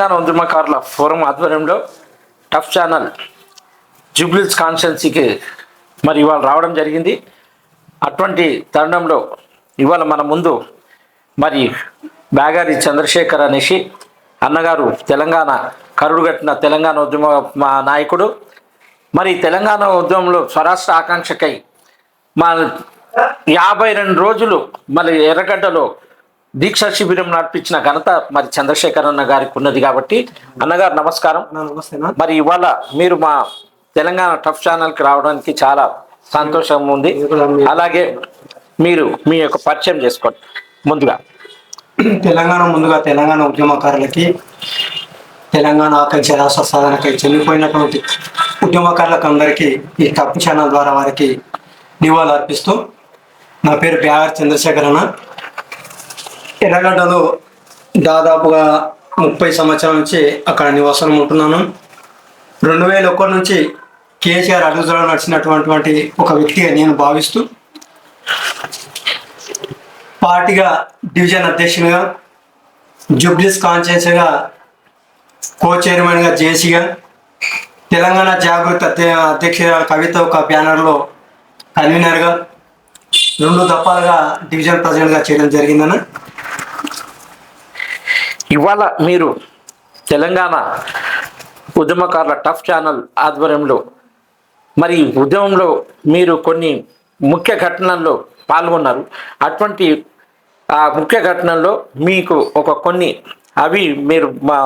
తెలంగాణ ఉద్యమకారుల ఫోరం ఆధ్వర్యంలో tough channel Jubilee Hills కాన్స్టెన్సీకి మరి ఇవాళ రావడం జరిగింది. అటువంటి తరుణంలో ఇవాళ మన ముందు మరి బ్యాగారి చంద్రశేఖర్ అనేసి అన్నగారు తెలంగాణ కరుడుగట్టిన తెలంగాణ ఉద్యమ మా నాయకుడు. మరి తెలంగాణ ఉద్యమంలో స్వరాష్ట్ర ఆకాంక్షకై మా యాభై రెండు రోజులు మరి ఎర్రగడ్డలో దీక్షా శిబిరం నడిపించిన ఘనత మరి చంద్రశేఖర్ అన్న గారికి ఉన్నది కాబట్టి. అన్నగారు నమస్కారం. మరి ఇవాళ మీరు మా తెలంగాణ టఫ్ ఛానల్కి రావడానికి చాలా సంతోషం ఉంది. అలాగే మీరు మీ యొక్క పరిచయం చేసుకోండి ముందుగా. తెలంగాణ ముందుగా తెలంగాణ ఉద్యమకారులకి తెలంగాణ ఆకాంక్ష రాష్ట్ర సాధనకై చనిపోయినటువంటి ఉద్యమకారులకు అందరికీ ఈ టప్ ఛానల్ ద్వారా వారికి నివాళులు అర్పిస్తూ నా పేరు బ్యాగర్ చంద్రశేఖర్ అన్న. ఎర్రగడ్డలో దాదాపుగా ముప్పై సంవత్సరాల నుంచి అక్కడ నివాసం ఉంటున్నాను. రెండు వేల ఒకటి నుంచి కేసీఆర్ అడుగుదల నడిచినటువంటి ఒక వ్యక్తిగా నేను భావిస్తూ పార్టీగా డివిజన్ అధ్యక్షునిగా జుబ్లీస్ కాన్షియన్స్గా కో చైర్మన్గా జేసీగా తెలంగాణ జాగృత అధ్య- కవిత ఒక బ్యానర్లో కన్వీనర్గా రెండు దఫాలుగా డివిజన్ ప్రెసిడెంట్గా చేయడం జరిగిందన్న. ఇవాళ మీరు తెలంగాణ ఉద్యమకారుల టఫ్ ఛానల్ ఆధ్వర్యంలో మరి ఉద్యమంలో మీరు కొన్ని ముఖ్య ఘటనల్లో పాల్గొన్నారు. అటువంటి ఆ ముఖ్య ఘటనల్లో మీకు ఒక కొన్ని అవి మీరు మా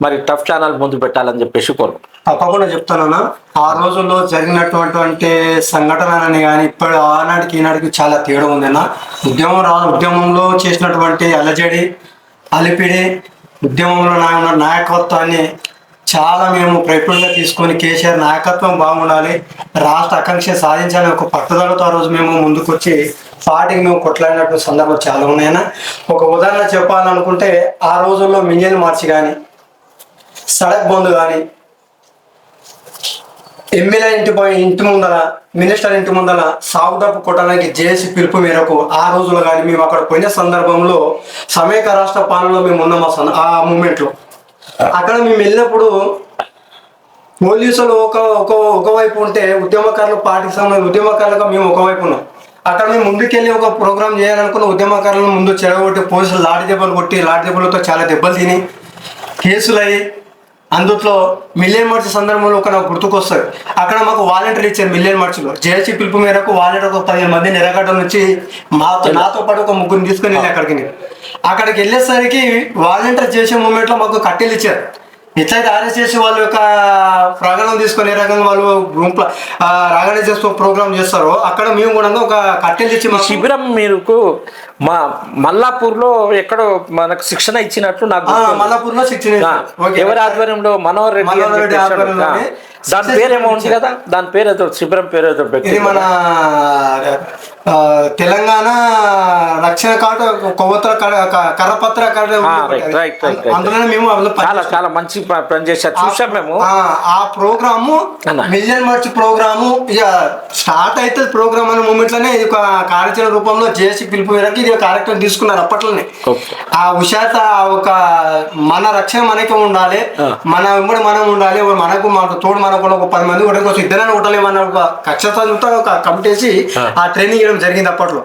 మరి టఫ్ ఛానల్ ముందు పెట్టాలని చెప్పేసి కోరు. తప్పకుండా చెప్తానన్నా. ఆ రోజుల్లో జరిగినటువంటి సంఘటనలని కానీ ఇప్పుడు ఆనాటికి ఈనాటికి చాలా తేడా ఉందన్న. ఉద్యమం రా ఉద్యమంలో చేసినటువంటి అలజడి అలిపిడి ఉద్యమంలో నా ఉన్న నాయకత్వాన్ని చాలా మేము ప్రయత్నంగా తీసుకొని కేసీఆర్ నాయకత్వం బాగుండాలి రాష్ట్ర ఆకాంక్ష సాధించాలని ఒక పట్టుదలతో ఆ రోజు మేము ముందుకొచ్చి పార్టీకి మేము కొట్లాడినటువంటి సందర్భాలు చాలా ఉన్నాయన్న ఒక ఉదాహరణ చెప్పాలనుకుంటే ఆ రోజుల్లో మింజన్ మార్చి కానీ సడక్ బంద్ కానీ ఎమ్మెల్యే ఇంటి ఇంటి ముందర మినిస్టర్ ఇంటి ముందర సాగుదప్పు కొట్టడానికి జేఏసీ పిలుపు మేరకు ఆ రోజులో కానీ మేము అక్కడ పోయిన సందర్భంలో సమైక రాష్ట్ర పాలనలో మేము ఉన్నాం ఆ ఆ మూమెంట్లో. అక్కడ మేము వెళ్ళినప్పుడు పోలీసులు ఒక ఒక ఒకవైపు ఉంటే ఉద్యమకారులు పార్టీకి సంబంధించిన ఉద్యమకారులుగా మేము ఒకవైపు ఉన్నాం. అక్కడ మేము ముందుకెళ్ళి ఒక ప్రోగ్రామ్ చేయాలనుకున్న ఉద్యమకారులను ముందు చెడగొట్టి పోలీసులు లాడి దెబ్బలు కొట్టి లాడి దెబ్బలతో చాలా దెబ్బలు తిని కేసులు అయ్యి అందుట్లో మిలియన్ మార్చ్ సందర్భంలో ఒక నాకు గుర్తుకొస్తుంది అక్కడ మాకు వాలంటీర్ ఇచ్చారు మిలియన్ మార్చ్లో. జేఏసీ పిలుపు మేరకు వాలంటీర్ ఒక పదిహేను మంది నిరగడ్డ నుంచి మాతో నాతో పాటు ఒక ముగ్గురిని తీసుకొని వెళ్ళి అక్కడికి. అక్కడికి వెళ్ళేసరికి వాలంటీర్ చేసే మూమెంట్లో మాకు కట్టెలు ఇచ్చారు. ఎట్లయితే ఆర్ఎస్ఎస్ వాళ్ళ యొక్క ప్రాంగణం తీసుకొని ఏ రకంగా వాళ్ళు గుంపు రాగానే చేస్తూ ప్రోగ్రామ్ చేస్తారో అక్కడ మేము కూడా ఒక కట్టెలు ఇచ్చి మాకు శిబిరం మీకు మా మల్లాపూర్లో ఎక్కడో మనకు శిక్షణ ఇచ్చినట్టు నాకు. మల్లాపూర్లో శిక్షణ. ఎవరి ఆధ్వర్యంలో మనోహర్ రెడ్డి దాని శిక్షణ పేరేమో ఉంది. కదా దాని పేరు ఏదో శిబిరం పేరు ఏదో పెట్టి మన తెలంగాణ రక్షణ కార్డు కొవ్వొత్తుల కర- క- కరపత్ర కార్డు. అందులోనే మేము చాలా చాలా మంచి పని చేశారు చూసాం మేము ఆ, ప్రోగ్రాము. మిలియన్ మార్చ్ ప్రోగ్రాము ఇక స్టార్ట్ అయితే ప్రోగ్రామ్ అనే మూమెంట్లోనే ఇది ఒక కార్యాచరణ రూపంలో జేసీ పిలుపు మేరకు ఇది ఒక కార్యక్రమం తీసుకున్నారు అప్పట్లోనే. ఆ హుషాత ఆ ఒక మన రక్షణ మనకే ఉండాలి. మన వెంబడి మనం ఉండాలి మనకు మనకు తోడు మనకు ఒక పది మంది కూడా కోసం ఇద్దరైనా ఉండలేమన్న ఒక కక్షతో ఒక కమిటేసి ఆ. ఆ ట్రైనింగ్ ఇవ్వడం జరిగింది అప్పట్లో.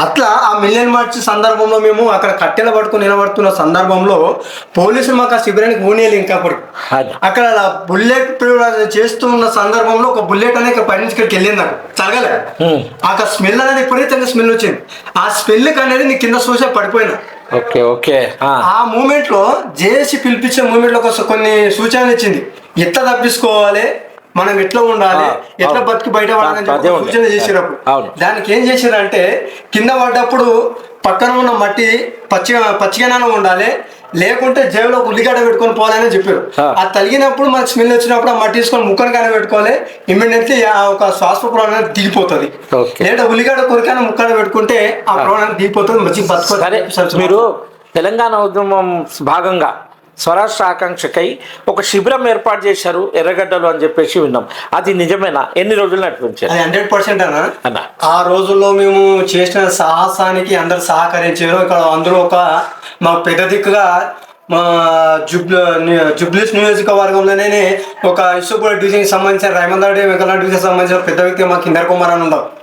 అట్లా ఆ మిలియన్ మార్చ్ సందర్భంలో మేము అక్కడ కట్టెలు పట్టుకుని నిలబడుతున్న సందర్భంలో పోలీసులు మాకు ఆ శిబిరానికి ఊనేయాలి ఇంకా. అక్కడ బుల్లెట్ ప్రయోగం చేస్తూ ఉన్న సందర్భంలో ఒక బుల్లెట్ అనేది పై నుంచి ఇక్కడికి వెళ్ళింది నాకు. తరగలే. ఆ స్మెల్ అనేది విపరీతంగా స్మెల్ వచ్చింది. ఆ స్మెల్ అనేది నీ కింద చూసే పడిపోయినా. Okay okay. ఆ. మూమెంట్లో జేఏసీ పిలిపించే మూమెంట్లో కొన్ని సూచనలు ఇచ్చింది ఎట్లా తప్పించుకోవాలి? మనం ఎట్లా ఉండాలి ఎట్లా. బతికి బయట పడాలని చెప్పి. సూచన చేసినప్పుడు. దానికి ఏం చేశారంటే కింద పడ్డప్పుడు పక్కన ఉన్న మట్టి పచ్చిగా పచ్చిగానే ఉండాలి లేకుంటే జేబులో ఉల్లిగడ్డ పెట్టుకొని పోవాలని చెప్పారు ఆ. తలిగినప్పుడు మనకు స్మెల్ వచ్చినప్పుడు ఆ మట్టి తీసుకొని ముక్కను కానీ పెట్టుకోవాలి ఇమ్మీడియట్లీ ఒక శ్వాస ప్రాణం దిగిపోతుంది. లేదా ఉల్లిగడ్డ కొరికైనా ముక్కను పెట్టుకుంటే ఆ ప్రాణం దిగిపోతుంది మంచి బతుకు మీరు తెలంగాణ ఉద్యమం భాగంగా స్వరాష్ట్ర ఆకాంక్షకై ఒక శిబిరం ఏర్పాటు చేశారు ఎర్రగడ్డలు అని చెప్పేసి విన్నాం. అది నిజమేనా? ఎన్ని రోజులు నడిపించారు అది హండ్రెడ్ పర్సెంట్ అన్న? అన్న. ఆ రోజుల్లో మేము చేసిన సాహసానికి అందరు సహకరించారు. ఇక్కడ అందులో ఒక మా పెద్ద దిక్కుగా మా జుబ్ జుబ్లీస్ నియోజకవర్గంలోనే ఒక ఇసుపూడ డివిజన్కి సంబంధించిన రైమందాడి డివిజన్ సంబంధించిన పెద్ద వ్యక్తి మాకు ఇందర్ కుమార్ అని ఉండవు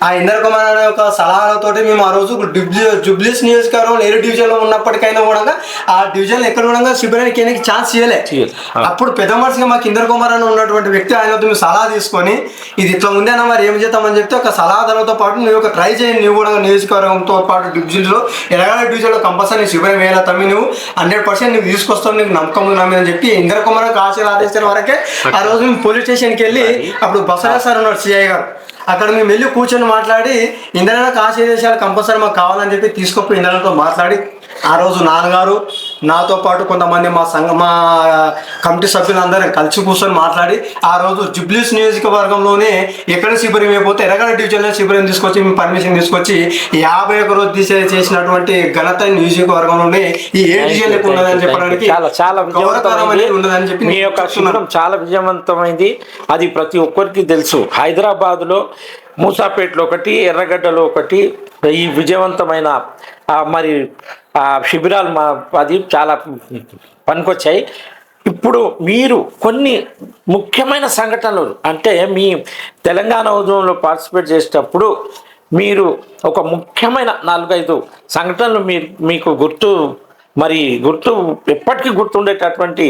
ఆ ఇందర్ కుమార్ అనే ఒక సలహాలతోటి మేము ఆ రోజు జుబ్లీ జుబ్లీస్ నియోజకవర్గం ఏ డివిజన్లో ఉన్నప్పటికైనా కూడా ఆ డివిజన్ ఎక్కడ కూడా శిబిరానికి ఎన్నికి ఛాన్స్. ఆ. అప్పుడు పెద్ద మనిషిగా మాకు ఇందర్ కుమార్ అని ఉన్నటువంటి వ్యక్తి ఆయనతో మేము సలహా తీసుకొని ఇది ఇట్లా ఉంది అన్న మరి ఏం చేద్దామని చెప్తే ఒక సలహాదారులతో పాటు నువ్వు ఒక ట్రై చేయండి నువ్వు కూడా నియోజకవర్గంతో పాటు డివిజన్లో ఎలాగ డివిజన్లో కంపల్సరీ శిబిరం వేయాలి తమ్మి నువ్వు హండ్రెడ్ పర్సెంట్ నీకు తీసుకొస్తావు నీకు నమ్మకం నమ్మి అని చెప్పి ఇందర్ కుమార్ ఆశలు ఆదేశాల వరకే ఆ రోజు మేము పోలీస్ స్టేషన్కి వెళ్ళి అప్పుడు బసరా సార్ ఉన్నాడు సిఐ గారు అక్కడ మేము వెళ్ళి కూర్చొని మాట్లాడి ఇంధనాలకు ఆశయ దేశాలు కంపల్సరీ మాకు కావాలని చెప్పి తీసుకుపోయి ఇంధనంతో మాట్లాడి ఆ రోజు నాన్నగారు నాతో పాటు కొంతమంది మా సంఘ మా కమిటీ సభ్యులందరం కలిసి కూర్చొని మాట్లాడి ఆ రోజు జుబ్లీస్ నియోజకవర్గంలోనే ఎక్కడ శిబిరం అయిపోతే ఎరగడ డివిజన్లో శిబిరం తీసుకొచ్చి మేము పర్మిషన్ తీసుకొచ్చి యాభై ఒక రోజు తీసే చేసినటువంటి ఘనత నియోజకవర్గంలోనే ఈ ఏ డివిజన్ ఉన్నదని చెప్పడానికి చాలా చాలా ఉండదని చెప్పి మీ యొక్క చాలా విజయవంతమైంది. అది ప్రతి ఒక్కరికి తెలుసు. హైదరాబాద్లో మూసాపేటలో ఒకటి ఎర్రగడ్డలో ఒకటి. ఈ విజయవంతమైన మరి ఆ శిబిరాలు మా అది చాలా పనికొచ్చాయి. ఇప్పుడు మీరు కొన్ని ముఖ్యమైన సంఘటనలు అంటే మీ తెలంగాణ ఉద్యమంలో పార్టిసిపేట్ చేసేటప్పుడు మీరు ఒక ముఖ్యమైన నాలుగైదు సంఘటనలు మీరు మీకు గుర్తు మరి గుర్తు ఎప్పటికీ గుర్తుండేటటువంటి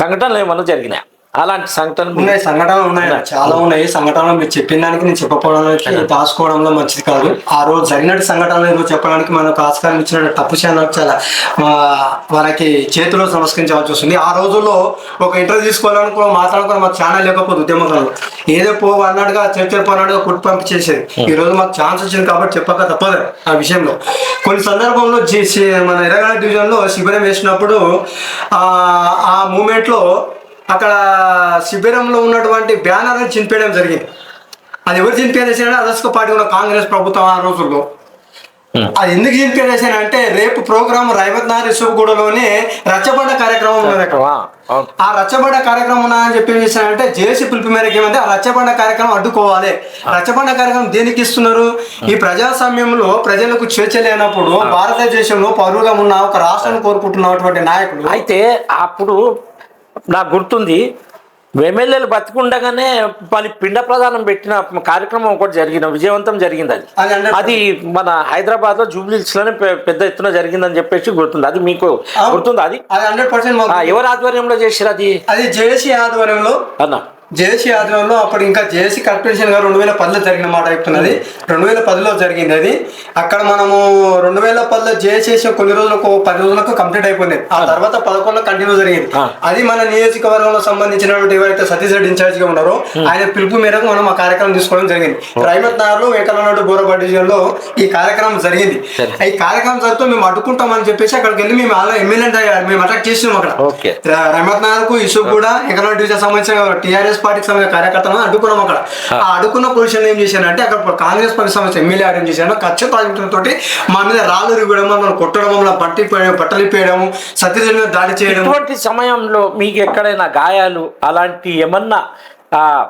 సంఘటనలు ఏమైనా జరిగినాయి? అలాంటి సంఘటనలు ఉన్నాయి సంఘటనలు ఉన్నాయి. చాలా ఉన్నాయి. సంఘటనలు మీరు చెప్పిన దానికి నేను చెప్పకపోవడానికి దాచుకోవడంలో మంచిది కాదు. ఆ రోజు జరిగినట్టు సంఘటనలు ఈరోజు చెప్పడానికి మనకు ఆస్కారం ఇచ్చిన తప్పు ఛానల్ చాలా మనకి చేతిలో సంస్కరించవలసి వస్తుంది. ఆ రోజుల్లో ఒక ఇంటర్వ్యూ తీసుకోవాలనుకో మాట్లాడుకుని మాకు ఛానల్ లేకపోతే ఉద్యమకాలంలో ఏదో పో అన్నట్టుగా చర్చలు పోనాడుగా కుట్టి పంపించేసేది. ఈ రోజు మాకు ఛాన్స్ వచ్చింది కాబట్టి చెప్పక తప్పదు ఆ విషయంలో. కొన్ని సందర్భంలో మన ఎర్రగడ్డ డివిజన్లో శిబిరం వేసినప్పుడు ఆ, ఆ మూమెంట్లో అక్కడ శిబిరంలో ఉన్నటువంటి బ్యానర్ని చింపేయడం జరిగింది. అది ఎవరు చింపేసేసారంటే అదర్స్క పార్టీ ఉన్న కాంగ్రెస్ ప్రభుత్వం ఆ రోజుల్లో. అది ఎందుకు చింపేసేసానంటే రేపు ప్రోగ్రామ్ రైవత్ నార్ ఇసుగుడలోనే రచ్చబండ కార్యక్రమం ఉన్నది అక్కడ. ఆ, రచ్చబండ కార్యక్రమం ఉన్నదని చెప్పి చేశారంటే జేసీ పిలుపు మేరకు ఏమంటే ఆ రచ్చబండ కార్యక్రమం అడ్డుకోవాలి. రచ్చబండ కార్యక్రమం దేనికి ఇస్తున్నారు? ఈ ప్రజాస్వామ్యంలో ప్రజలకు చర్చ లేనప్పుడు భారతదేశంలో పౌరుగా ఉన్న ఒక రాష్ట్రాన్ని కోరుకుంటున్నటువంటి నాయకుడు అయితే అప్పుడు నాకు గుర్తుంది ఎమ్మెల్యేలు బతికుండగానే మళ్ళీ పిండ ప్రదానం పెట్టిన కార్యక్రమం ఒకటి జరిగిన విజయవంతం జరిగింది అది. అది మన హైదరాబాద్లో జూబ్లీస్లోనే పె- పెద్ద ఎత్తున జరిగిందని చెప్పేసి గుర్తుంది. అది మీకు గుర్తుంది అది? హండ్రెడ్ పర్సెంట్ ఎవరి ఆధ్వర్యంలో చేసిరు అది? అది జేసీ ఆధ్వర్యంలో అన్న. జేసీ ఆధ్వర్యంలో అప్పుడు ఇంకా జేసీ కార్పొరేషన్ గారు రెండు వేల పదిలో జరిగిన మాట చెప్తున్నది. రెండు వేల పదిలో జరిగింది అది అక్కడ మనము రెండు వేల పదిలో జేసీ కొన్ని రోజులకు పది రోజులకు కంప్లీట్ అయిపోయింది. ఆ తర్వాత పదకొండులో కంటిన్యూ జరిగింది. అది మన నియోజకవర్గంలో సంబంధించినటువంటి ఎవరైతే సతీష్ రెడ్డి ఇన్ఛార్జ్గా ఉన్నారో ఆయన పిలుపు మేరకు మనం ఆ కార్యక్రమం తీసుకోవడం జరిగింది. రైమత్ నగర్లో వెంకటనాడు బోరబా డివిజన్లో ఈ కార్యక్రమం జరిగింది. ఈ కార్యక్రమం జరిగితే మేము అడ్డుకుంటామని చెప్పేసి అక్కడికి వెళ్ళి మేము అలా ఎమ్మెల్యే మేము అటాక్ చేసినాం అక్కడ. ఓకే. ర- రహమత్ నగర్కు ఇసు కూడా ఎకనామిక్ డివిజన్ సంబంధించిన టీఆర్ఎస్ పార్టీకి సంబంధించిన కార్యకర్తలను అడ్డుకున్నాం అక్కడ. ఆ. అడ్డుకున్న పొజిషన్ ఏం చేశానంటే అక్కడ కాంగ్రెస్ పార్టీ సంబంధించిన ఎమ్మెల్యే ఆర్యం చేశాను ఖచ్చితంగా తోటి మా మీద రాళ్ళు రువ్వడం మమ్మల్ని కొట్టడం మమ్మల్ని బట్టి బట్టలు ఇప్పేయడం సత్యదేవి మీద దాడి చేయడం. ఇటువంటి సమయంలో మీకు ఎక్కడైనా గాయాలు అలాంటి ఏమన్నా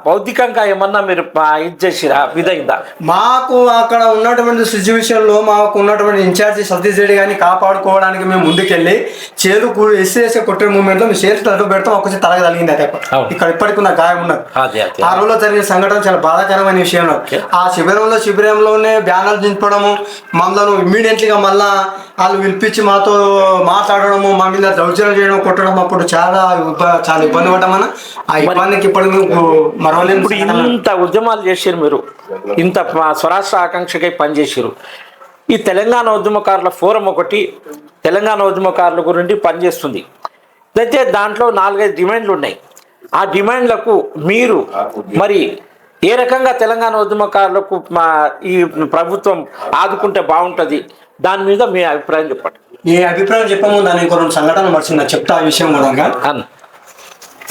భౌతికంగా ఏమన్నా మీరు ఇది చేసిరా? ఇదైందా? మాకు అక్కడ ఉన్నటువంటి సిచ్యువేషన్లో మాకు ఉన్నటువంటి ఇన్ఛార్జి సతీష్ రెడ్డి గారిని కాపాడుకోవడానికి మేము ముందుకెళ్ళి చేరు ఎస్సీ కొట్టే మూమెంట్లో మేము తట్టు పెడతాం ఒకసారి తలగ తగిలింది అదే. ఇక్కడ ఇప్పటికి ఉన్న గాయం ఉన్నది. అదే ఆ రోజులో జరిగిన సంఘటన చాలా బాధాకరమైన విషయం. ఆ శిబిరంలో శిబిరంలోనే బ్యానర్లు దింపడము మమ్మల్ని ఇమ్మీడియట్లీ గా మళ్ళా వాళ్ళు పిలిపించి మాతో మాట్లాడడము మా మీద దౌర్జన్యం చేయడం కొట్టడం అప్పుడు చాలా చాలా ఇబ్బంది పడ్డామన్న ఆ ఇబ్బందికి మరవలేము ఇప్పుడు ఇంత ఉద్యమాలు చేసారు మీరు. ఇంత స్వరాష్ట్ర ఆకాంక్షకై పనిచేసారు ఈ తెలంగాణ ఉద్యమకారుల ఫోరం ఒకటి తెలంగాణ ఉద్యమకారుల గురించి పనిచేస్తుంది. అయితే దాంట్లో నాలుగైదు డిమాండ్లు ఉన్నాయి. ఆ డిమాండ్లకు మీరు మరి ఏ రకంగా తెలంగాణ ఉద్యమకారులకు మా ఈ ప్రభుత్వం ఆదుకుంటే బాగుంటుంది? దాని మీద మీ అభిప్రాయం చెప్పండి. ఈ అభిప్రాయం చెప్పము దాని ఇంకో రెండు సంఘటనలు మర్చింది చెప్తా ఆ విషయం కూడా.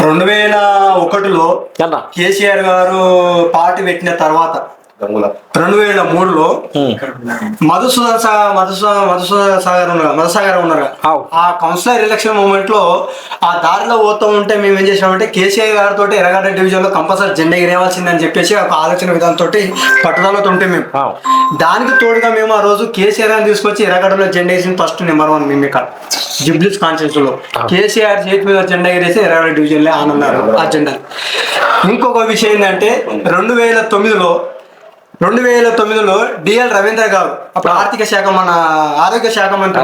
రెండు వేల ఒకటిలో కేసీఆర్ గారు పార్టీ పెట్టిన తర్వాత రెండు వేల మూడులో. మధుసూదన్ సాగర్ మధుసూదన్ మధుసూదన్ సాగర్ ఉన్నారు మధుసాగర్ ఉన్నారు. ఆ. కౌన్సిలర్ ఎలక్షన్ మూమెంట్లో ఆ దారిలో పోతూ ఉంటే మేము ఏం చేసామంటే కేసీఆర్ గారితో ఎర్రగడ్డ డివిజన్లో కంపల్సరీ జెండా ఎగరేవాల్సిందని చెప్పేసి ఒక ఆలోచన విధానంతో పట్టుదలతో ఉంటే మేము. దానికి తోడుగా మేము ఆ రోజు కేసీఆర్ గారిని తీసుకొచ్చి ఎర్రగడ్డలో జెండా వేసిన ఫస్ట్ నెంబర్ వన్ మేము ఇక్కడ. జిబ్లిస్ కాన్షియస్లో కేసీఆర్ చేతి మీద జెండా ఎగరేసి ఇరవై డివిజన్లో ఆనన్నారు ఆ జెండా. ఇంకొక విషయం ఏంటంటే రెండు వేల తొమ్మిదిలో రెండు వేల తొమ్మిదిలో డిఎల్ రవీంద్ర గారు అప్పుడు ఆర్థిక శాఖ మన ఆరోగ్య శాఖ మంత్రి.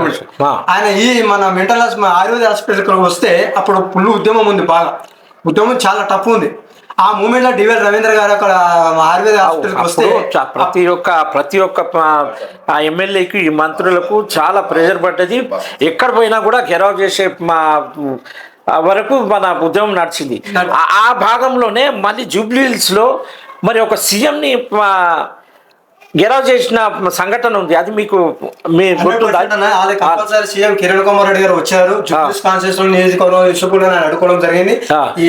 ఆయన ఈ మన మెంటల్ హాస్పిటల్ ఆయుర్వేద హాస్పిటల్కి వస్తే అప్పుడు ఫుల్ ఉద్యమం ఉంది బాగా. ఉద్యమం చాలా టఫ్ ఉంది. ఆ మూమెంట్లో డిఎల్ రవీంద్ర గారు అక్కడ ఆయుర్వేద హాస్పిటల్కి వస్తే ప్రతి ఒక్క ప్రతి ఒక్క ఎమ్మెల్యేకి ఈ మంత్రులకు చాలా ప్రెషర్ పడ్డది. ఎక్కడ పోయినా కూడా గెరవ్ చేసే మా వరకు మన ఉద్యమం నడిచింది. ఆ- భాగంలోనే మళ్ళీ జూబ్లీహిల్స్లో మరి ఒక సీఎంని గెరవ్ చేసిన సంఘటన ఉంది. అది మీకు మీ సీఎం కిరణ్ కుమార్ రెడ్డి గారు వచ్చారు. జూబ్లీస్ కాన్స్టిట్యూషన్ నియోజకవర్గం ఇసుకు కూడా అడుకోవడం జరిగింది. ఈ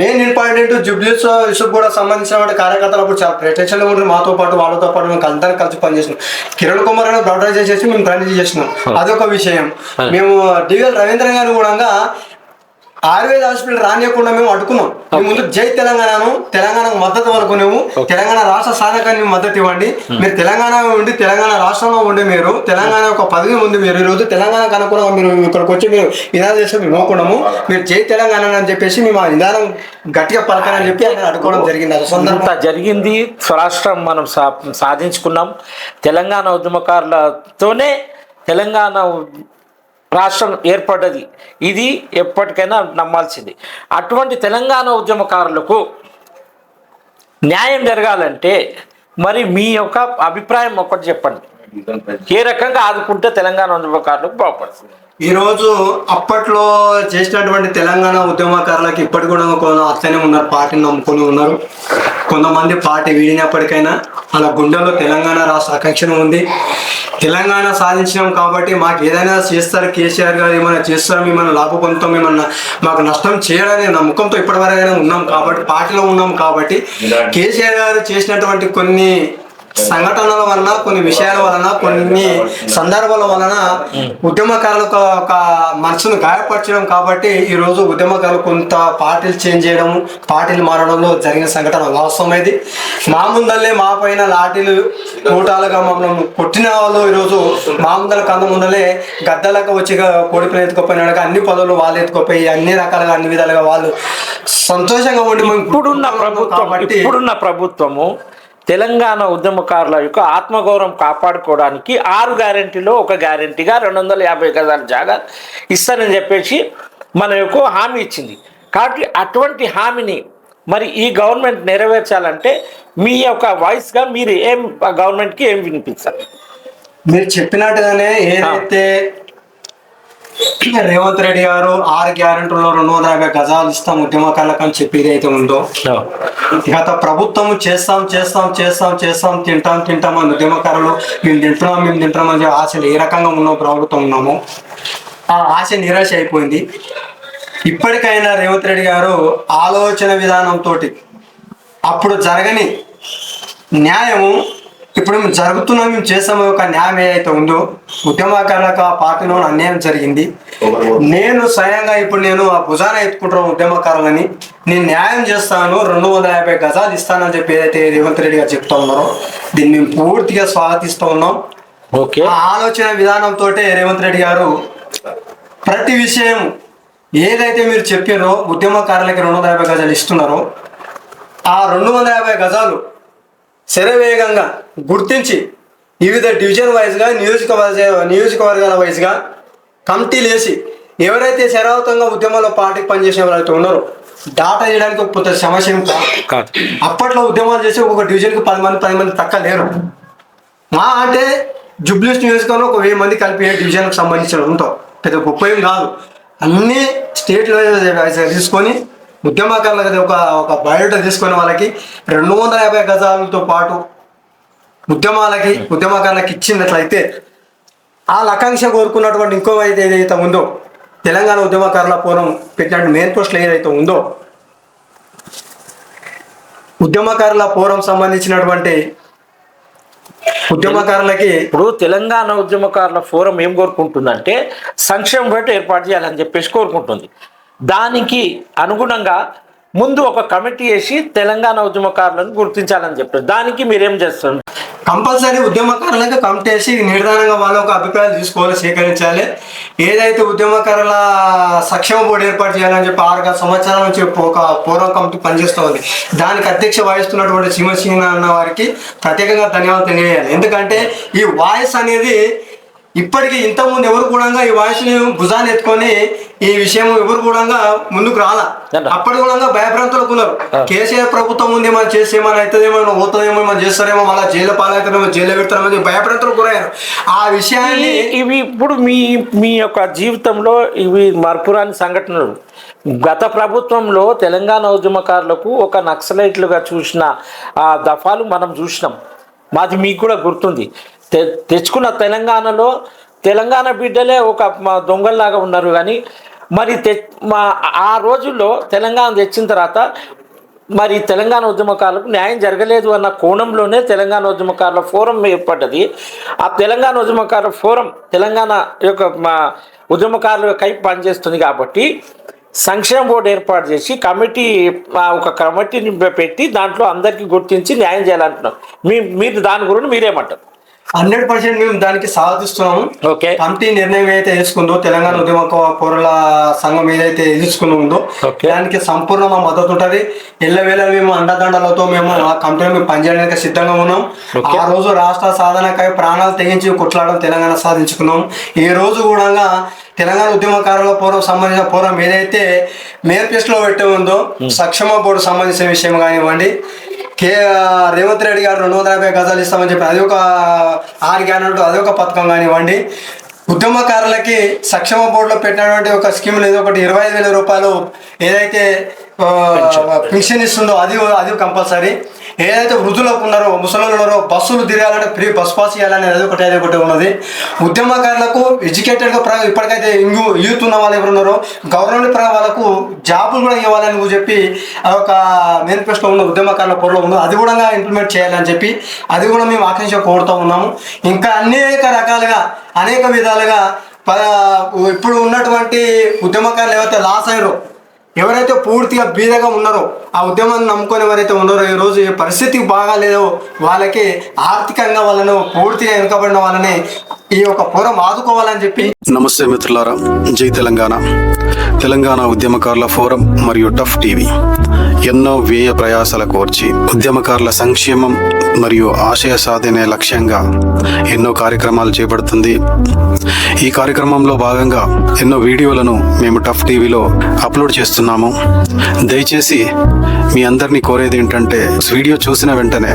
మెయిన్ ఇంపార్టెంట్ జూబ్లీస్ ఇసుకు కూడా సంబంధించిన కార్యకర్తలు అప్పుడు చాలా ప్రత్యక్ష ఉండి మాతో పాటు వాళ్ళతో పాటు మేము అందరం కలిసి పనిచేసినాం కిరణ్ కుమార్ రెడ్డి బ్రౌడరైజ్ చేసి మేము పని చేసినాం అదొక విషయం. మేము డివిఎల్ రవీంద్ర గారు కూడా ఆయుర్వేద హాస్పిటల్ రానియకుండా మేము అడ్డుకున్నాం. ముందు జై తెలంగాణను తెలంగాణకు మద్దతు అనుకునేము తెలంగాణ రాష్ట్ర సాధకాన్ని మద్దతు ఇవ్వండి. మీరు తెలంగాణ ఉండి తెలంగాణ రాష్ట్రంలో ఉండి మీరు తెలంగాణ ఒక పదవి ఉంది మీరు ఈ రోజు తెలంగాణకు అనుకూలంగా మీరు ఇక్కడికి వచ్చి మీరు నిదానం చేస్తే మేము నోకుండము మీరు జై తెలంగాణ అని చెప్పేసి మేము ఆ నిదానం గట్టిగా పలకాలని చెప్పి ఆయన జరిగింది. సందర్భం. ఇంత జరిగింది స్వరాష్ట్రం మనం సాధించుకున్నాం. తెలంగాణ ఉద్యమకారులతోనే తెలంగాణ రాష్ట్రం ఏర్పడ్డది. ఇది ఎప్పటికైనా నమ్మాల్సింది. అటువంటి తెలంగాణ ఉద్యమకారులకు న్యాయం జరగాలంటే మరి మీ యొక్క అభిప్రాయం ఒకటి చెప్పండి. ఏ రకంగా ఆదుకుంటే తెలంగాణ ఉద్యమకారులకు బాగుపడుతుంది? ఈరోజు అప్పట్లో చేసినటువంటి తెలంగాణ ఉద్యమకారులకు ఇప్పటి కూడా కొంత అట్లనే ఉన్నారు పార్టీని నమ్ముకొని ఉన్నారు. కొంతమంది పార్టీ వీడినప్పటికైనా వాళ్ళ గుండెల్లో తెలంగాణ రాష్ట్ర ఆకాంక్షణ ఉంది. తెలంగాణ సాధించినాం కాబట్టి మాకు ఏదైనా చేస్తారు కేసీఆర్ గారు ఏమైనా చేస్తారు మిమ్మల్ని లాభ పొందుతాం ఏమన్నా మాకు నష్టం చేయడానికి నమ్మకంతో ఇప్పటివరైనా ఉన్నాం కాబట్టి పార్టీలో ఉన్నాం కాబట్టి కేసీఆర్ గారు చేసినటువంటి కొన్ని సంఘటనల వలన కొన్ని విషయాల వలన కొన్ని సందర్భాల వలన ఉద్యమకారులకు ఒక మనసును గాయపరచడం కాబట్టి ఈ రోజు ఉద్యమకారులు కొంత పార్టీలు చేంజ్ చేయడం పార్టీలు మారడంలో జరిగిన సంఘటన వాస్తవం ఇది మా ముందల్లే మా పైన లాఠీలు కూటాలుగా మమ్మల్ని కొట్టిన వాళ్ళు ఈరోజు మా ముందల కన్న ముందలే గద్దలకు వచ్చి కోడిపిన ఎత్తుకోపోయినాడు. అన్ని పదవులు వాళ్ళు ఎత్తుకోపోయి అన్ని రకాలుగా అన్ని విధాలుగా వాళ్ళు సంతోషంగా ఉండి ఇప్పుడున్న ప్రభుత్వం ఇప్పుడున్న ప్రభుత్వము తెలంగాణ ఉద్యమకారుల యొక్క ఆత్మగౌరవం కాపాడుకోవడానికి ఆరు గ్యారెంటీలో ఒక గ్యారెంటీగా రెండు వందల యాభై గజాల జాగా ఇస్తానని చెప్పేసి మన యొక్క హామీ ఇచ్చింది. కాబట్టి అటువంటి హామీని మరి ఈ గవర్నమెంట్ నెరవేర్చాలంటే మీ యొక్క వాయిస్గా మీరు ఏం గవర్నమెంట్కి ఏం వినిపించాలి? మీరు చెప్పినట్టుగానే ఏదైతే రేవంత్ రెడ్డి గారు ఆరు గ్యారెంటీలో రెండు వందల యాభై గజాలు ఇస్తాం ఉద్యమకారులకు అని చెప్పేది అయితే ఉందో. గత ప్రభుత్వం చేస్తాం చేస్తాం చేస్తాం చేస్తాం తింటాం తింటాం అని ఉద్యమకారులు మేము తింటున్నాం మేము తింటున్నాం అని ఆశలు ఏ రకంగా ఉన్నాం ప్రభుత్వం ఉన్నామో ఆ ఆశ నిరాశ అయిపోయింది. ఇప్పటికైనా రేవంత్ రెడ్డి గారు ఆలోచన విధానంతో అప్పుడు జరగని న్యాయము ఇప్పుడు మేము జరుగుతున్నాం మేము చేస్తాము ఒక న్యాయం ఏదైతే ఉందో ఉద్యమకారులకు ఆ పార్టీలో అన్యాయం జరిగింది. నేను స్వయంగా ఇప్పుడు నేను ఆ భుజాన ఎత్తుకుంటున్నాను ఉద్యమకారులని నేను న్యాయం చేస్తాను రెండు వందల యాభై గజాలు ఇస్తానని చెప్పి ఏదైతే రేవంత్ రెడ్డి గారు చెప్తా ఉన్నారో దీన్ని మేము పూర్తిగా స్వాగతిస్తూ ఉన్నాం. ఓకే. ఆ ఆలోచన విధానంతో రేవంత్ రెడ్డి గారు ప్రతి విషయం ఏదైతే మీరు చెప్పారో ఉద్యమకారులకి రెండు వందల యాభై గజాలు ఇస్తున్నారో ఆ రెండు వందల యాభై గజాలు శరవేగంగా గుర్తించి వివిధ డివిజన్ వైజ్గా నియోజకవర్గ నియోజకవర్గాల వైజ్గా కమిటీలు వేసి ఎవరైతే శరావతంగా ఉద్యమంలో పార్టీకి పనిచేసే వాళ్ళైతే ఉన్నారో డాటా చేయడానికి ఒక పెద్ద సమస్య కాదు. అప్పట్లో ఉద్యమాలు చేసి ఒక్కొక్క డివిజన్కి పది మంది పది మంది తక్కువ లేరు. మా అంటే జుబ్లీస్ నియోజకవర్గంలో ఒక వెయ్యి మంది కలిపి డివిజన్కి సంబంధించిన ఉంటాం. పెద్ద గొప్ప ఏం కాదు. అన్ని స్టేట్లో తీసుకొని ఉద్యమకారులకు ఒక ఒక బయోడేటా తీసుకొని వాళ్ళకి రెండు వందల యాభై గజాలతో పాటు ఉద్యమాలకి ఉద్యమకారులకు ఇచ్చినట్లయితే ఆ ఆకాంక్ష కోరుకున్నటువంటి ఇంకో అయితే ఏదైతే ఉందో తెలంగాణ ఉద్యమకారుల పూర్వం పెట్టినట్టు మెయిన్ పోస్టులు ఏదైతే ఉందో ఉద్యమకారుల పూర్వం సంబంధించినటువంటి ఉద్యమకారులకి ఇప్పుడు తెలంగాణ ఉద్యమకారుల ఫోరం ఏం కోరుకుంటుందంటే సంక్షేమ బయట ఏర్పాటు చేయాలని చెప్పేసి కోరుకుంటుంది. దానికి అనుగుణంగా ముందు ఒక కమిటీ వేసి తెలంగాణ ఉద్యమకారులను గుర్తించాలని చెప్పారు. దానికి మీరేం చేస్తారు కంపల్సరీ ఉద్యమకారులకు కమిటీ వేసి నిర్ధారణంగా వాళ్ళ ఒక అభిప్రాయాలు తీసుకోవాలి సేకరించాలి. ఏదైతే ఉద్యమకారుల సక్షేమ బోర్డు ఏర్పాటు చేయాలని చెప్పి ఆరు సంవత్సరాల నుంచి ఒక పూర్వం కమిటీ పనిచేస్తూ ఉంది దానికి అధ్యక్ష వహిస్తున్నటువంటి సింహసింహ అన్న వారికి ప్రత్యేకంగా ధన్యవాదాలు తెలియజేయాలి. ఎందుకంటే ఈ వాయిస్ అనేది ఇప్పటికీ ఇంతకుముందు ఎవరు కూడా ఈ వాయిస్ని భుజాన్ని ఎత్తుకొని ఈ విషయం ఎవరు కూడా ముందుకు రాలా. అప్పటి కూడా భయభ్రాంతులకు ఉన్నారు. కేసీఆర్ ప్రభుత్వం ఉంది ఏమైనా చేసి ఏమైనా అవుతుందేమో పోతుందేమో ఏమైనా చేస్తారేమో మళ్ళీ జైలు పాలవుతారేమో జైలు పెడతారేమో భయభ్రాంతులకు గురయ్యారు. ఆ విషయాన్ని ఇవి ఇప్పుడు మీ మీ యొక్క జీవితంలో ఇవి మరపురాని సంఘటనలు. గత ప్రభుత్వంలో తెలంగాణ ఉద్యమకారులకు ఒక నక్సలైట్లుగా చూసిన ఆ దఫాలు మనం చూసినాం. మాది మీకు కూడా గుర్తుంది. తె తెచ్చుకున్న తెలంగాణలో తెలంగాణ బిడ్డలే ఒక దొంగల్లాగా ఉన్నారు. కానీ మరి తె మా ఆ రోజుల్లో తెలంగాణ తెచ్చిన తర్వాత మరి తెలంగాణ ఉద్యమకారులకు న్యాయం జరగలేదు అన్న కోణంలోనే తెలంగాణ ఉద్యమకారుల ఫోరం ఏర్పడ్డది. ఆ తెలంగాణ ఉద్యమకారుల ఫోరం తెలంగాణ యొక్క మా ఉద్యమకారుల కై పనిచేస్తుంది కాబట్టి సంక్షేమ బోర్డు ఏర్పాటు చేసి కమిటీ ఒక కమిటీని పెట్టి దాంట్లో అందరికీ గుర్తించి న్యాయం చేయాలంటున్నాం మీ మీరు దాని గురించి మీరేమంటారు? హండ్రెడ్ పర్సెంట్ మేము దానికి సాధిస్తున్నాము. ఓకే. కమిటీ నిర్ణయం ఏదైతే తీసుకుందో తెలంగాణ ఉద్యమ పౌరుల సంఘం ఏదైతే తీసుకుందో. దానికి సంపూర్ణ మా మద్దతు ఉంటుంది. ఎల్లవేళ మేము అండదండలతో మేము ఆ కమిటీలో మేము పనిచేయడానికి సిద్ధంగా ఉన్నాం. ఆ రోజు రాష్ట్ర సాధనకై ప్రాణాలు తెగించి కొట్లాడడం తెలంగాణ సాధించుకున్నాం. ఈ రోజు కూడా తెలంగాణ ఉద్యమకారుల పూర్వం సంబంధించిన పూర్వం ఏదైతే మేనిఫెస్టోలో పెట్టి ఉందో సక్షమ బోర్డు సంబంధించిన విషయం కానివ్వండి కే రేవంత్ రెడ్డి గారు రెండు వందల యాభై గజాలు ఇస్తామని చెప్పి అది ఒక ఆరు గ్యారెంటీ అది ఒక పథకం కానివ్వండి. ఉద్యమకారులకి సక్షమ బోర్డులో పెట్టినటువంటి ఒక స్కీమ్ ఏదో ఒకటి ఇరవై ఐదు వేల రూపాయలు ఏదైతే పెన్షన్ ఇస్తుందో అది అది కంపల్సరీ. ఏదైతే వృద్ధులకు ఉన్నారో ముసలి ఉన్నారో బస్సులు తిరగాలంటే ఫ్రీ బస్ పాస్ చేయాలని అది ఒకటి అది ఒకటి ఉన్నది. ఉద్యమకారులకు ఎడ్యుకేటెడ్గా ప్ర ఇప్పటికైతే ఇంగు యూత్ ఉన్న వాళ్ళు ఎవరు ఉన్నారో గవర్నమెంట్ ప్ర వాళ్ళకు జాబులు కూడా ఇవ్వాలని చెప్పి ఆ ఒక మేనిఫెస్టో ఉన్న ఉద్యమకారుల పొరలో ఉందో అది కూడా ఇంప్లిమెంట్ చేయాలని చెప్పి అది కూడా మేము ఆకాంక్ష కోరుతూ ఉన్నాము. ఇంకా అనేక రకాలుగా అనేక విధాలుగా ప- ఇప్పుడు ఉన్నటువంటి ఉద్యమకారులు ఏవైతే లాస్ అయ్యారో ఎవరైతే పూర్తిగా బీదగా ఉన్నారో ఆ ఉద్యమాన్ని నమ్ముకొని ఎవరైతే ఉన్నారో ఈ రోజు ఏ పరిస్థితి బాగాలేదో వాళ్ళకి ఆర్థికంగా వాళ్ళను పూర్తిగా వెనుకబడిన వాళ్ళని ఈ యొక్క పూర్వం ఆదుకోవాలని చెప్పి నమస్తే మిత్రులారా జై తెలంగాణ. తెలంగాణ ఉద్యమకారుల ఫోరం మరియు టఫ్ టీవీ. ఎన్నో వ్యయ ప్రయాసాల కోర్చి ఉద్యమకారుల సంక్షేమం మరియు ఆశయ సాధనే లక్ష్యంగా ఎన్నో కార్యక్రమాలు చేపడుతుంది. ఈ కార్యక్రమంలో భాగంగా ఎన్నో వీడియోలను మేము టఫ్ టీవీలో అప్లోడ్ చేస్తున్నాము. దయచేసి మీ అందరినీ కోరేది ఏంటంటే వీడియో చూసిన వెంటనే